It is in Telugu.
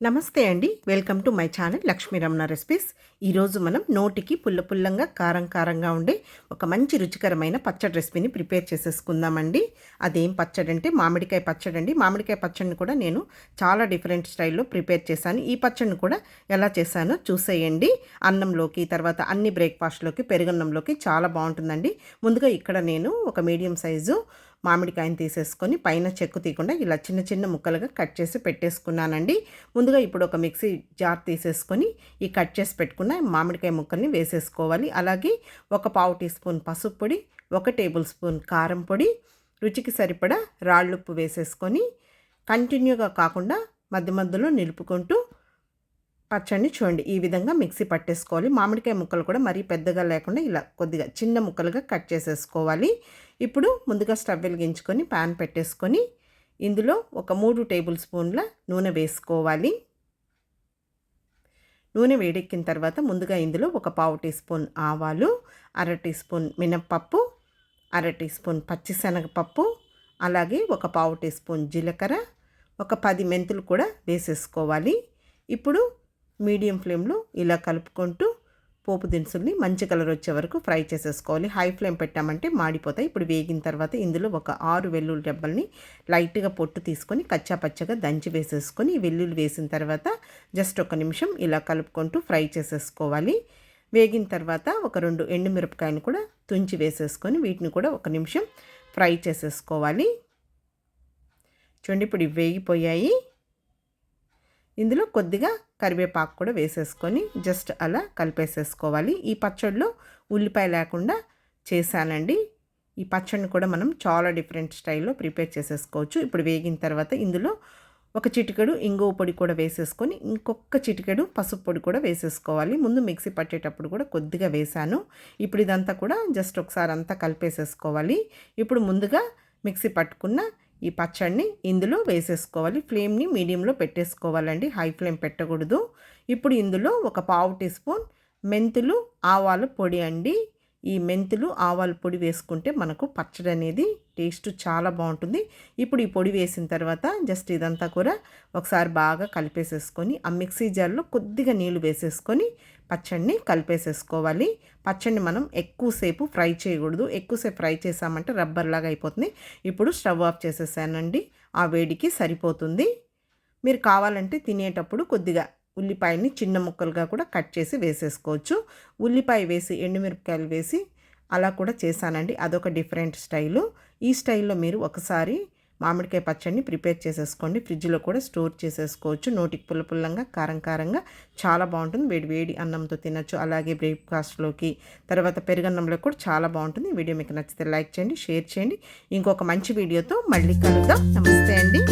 నమస్తే అండి. Welcome to my channel Lakshmi Ramana recipes ఈరోజు మనం నోటికి పుల్ల పుల్లంగా కారం కారంగా ఉండే ఒక మంచి రుచికరమైన పచ్చడి రెసిపీని ప్రిపేర్ చేసేసుకుందామండి. అదేం పచ్చడి అంటే మామిడికాయ పచ్చడి అండి మామిడికాయ పచ్చడిని కూడా నేను చాలా డిఫరెంట్ స్టైల్లో ప్రిపేర్ చేశాను. ఈ పచ్చడిని కూడా ఎలా చేశానో చూసేయండి. అన్నంలోకి తర్వాత అన్ని బ్రేక్ఫాస్ట్లోకి పెరుగన్నంలోకి చాలా బాగుంటుందండి. ముందుగా ఇక్కడ నేను ఒక మీడియం సైజు మామిడికాయని తీసేసుకొని పైన చెక్కు తీయకుండా ఇలా చిన్న చిన్న ముక్కలుగా కట్ చేసి పెట్టేసుకున్నానండి. ముందుగా ఇప్పుడు ఒక మిక్సీ జార్ తీసేసుకొని ఈ కట్ చేసి పెట్టుకున్న మామిడికాయ ముక్కల్ని వేసేసుకోవాలి. అలాగే ఒక పావు టీ స్పూన్ పసుపు పొడి ఒక టేబుల్ స్పూన్ కారం పొడి రుచికి సరిపడా రాళ్ళుప్పు వేసేసుకొని కంటిన్యూగా కాకుండా మధ్య మధ్యలో నిలుపుకుంటూ పచ్చడిని చూడండి. ఈ విధంగా మిక్సీ పట్టేసుకోవాలి. మామిడికాయ ముక్కలు కూడా మరీ పెద్దగా లేకుండా ఇలా కొద్దిగా చిన్న ముక్కలుగా కట్ చేసేసుకోవాలి. ఇప్పుడు ముందుగా స్టవ్ వెలిగించుకొని ప్యాన్ పెట్టేసుకొని ఇందులో ఒక మూడు టేబుల్ స్పూన్ల నూనె వేసుకోవాలి. నూనె వేడెక్కిన తర్వాత ముందుగా ఇందులో ఒక పావు టీ స్పూన్ ఆవాలు అర టీ స్పూన్ మినప్పప్పు అర టీ స్పూన్ పచ్చిశనగపప్పు అలాగే ఒక పావు టీ స్పూన్ జీలకర్ర ఒక పది మెంతులు కూడా వేసేసుకోవాలి. ఇప్పుడు మీడియం ఫ్లేమ్లో ఇలా కలుపుకుంటూ పోపు దినుసుల్ని మంచి కలర్ వచ్చే వరకు ఫ్రై చేసేసుకోవాలి. హై ఫ్లేమ్ పెట్టామంటే మాడిపోతాయి. ఇప్పుడు వేగిన తర్వాత ఇందులో ఒక ఆరు వెల్లుల్లి డబ్బల్ని లైట్గా పొట్టు తీసుకొని కచ్చా పచ్చగా దంచి వేసేసుకొని వెల్లుల్లి వేసిన తర్వాత జస్ట్ ఒక నిమిషం ఇలా కలుపుకుంటూ ఫ్రై చేసేసుకోవాలి. వేగిన తర్వాత ఒక రెండు ఎండుమిరపకాయలు కూడా తుంచి వేసేసుకొని వీటిని కూడా ఒక నిమిషం ఫ్రై చేసేసుకోవాలి. చూడండి ఇప్పుడు ఇవి వేగిపోయాయి. ఇందులో కొద్దిగా కరివేపాకు కూడా వేసేసుకొని జస్ట్ అలా కలిపేసేసుకోవాలి. ఈ పచ్చడిలో ఉల్లిపాయ లేకుండా చేశానండి. ఈ పచ్చడిని కూడా మనం చాలా డిఫరెంట్ స్టైల్లో ప్రిపేర్ చేసేసుకోవచ్చు. ఇప్పుడు వేగిన తర్వాత ఇందులో ఒక చిటికెడు ఇంగువ పొడి కూడా వేసేసుకొని ఇంకొక చిటికెడు పసుపు పొడి కూడా వేసేసుకోవాలి. ముందు మిక్సీ పట్టేటప్పుడు కూడా కొద్దిగా వేశాను. ఇప్పుడు ఇదంతా కూడా జస్ట్ ఒకసారి అంతా కలిపేసేసుకోవాలి. ఇప్పుడు ముందుగా మిక్సీ పట్టుకున్న ఈ పచ్చడిని ఇందులో వేసేసుకోవాలి. ఫ్లేమ్ని మీడియంలో పెట్టేసుకోవాలండి. హై ఫ్లేమ్ పెట్టకూడదు. ఇప్పుడు ఇందులో ఒక పావు టీ స్పూన్ మెంతులు ఆవాలు పొడి అండి. ఈ మెంతులు ఆవాల పొడి వేసుకుంటే మనకు పచ్చడి అనేది టేస్ట్ చాలా బాగుంటుంది. ఇప్పుడు ఈ పొడి వేసిన తర్వాత జస్ట్ ఇదంతా కూడా ఒకసారి బాగా కలిపేసేసుకొని ఆ మిక్సీ జార్లో కొద్దిగా నీళ్ళు వేసేసుకొని పచ్చడిని కలిపేసేసుకోవాలి. పచ్చడిని మనం ఎక్కువసేపు ఫ్రై చేయకూడదు. ఎక్కువసేపు ఫ్రై చేసామంటే రబ్బర్ లాగా అయిపోతుంది. ఇప్పుడు స్టవ్ ఆఫ్ చేసేసానండి. ఆ వేడికి సరిపోతుంది. మీరు కావాలంటే తినేటప్పుడు కొద్దిగా ఉల్లిపాయని చిన్న ముక్కలుగా కూడా కట్ చేసి వేసేసుకోవచ్చు. ఉల్లిపాయ వేసి ఎండుమిరపకాయలు వేసి అలా కూడా చేశానండి. అదొక డిఫరెంట్ స్టైలు. ఈ స్టైల్లో మీరు ఒకసారి మామిడికాయ పచ్చడిని ప్రిపేర్ చేసేసుకోండి. ఫ్రిడ్జ్లో కూడా స్టోర్ చేసేసుకోవచ్చు. నోటికి పుల్ల పుల్లంగా కారం కారంగా చాలా బాగుంటుంది. వేడి వేడి అన్నంతో తినచ్చు. అలాగే బ్రేక్ఫాస్ట్లోకి తర్వాత పెరుగన్నంలో కూడా చాలా బాగుంటుంది. వీడియో మీకు నచ్చితే లైక్ చేయండి షేర్ చేయండి. ఇంకొక మంచి వీడియోతో మళ్ళీ కలుద్దాం. నమస్తే అండి.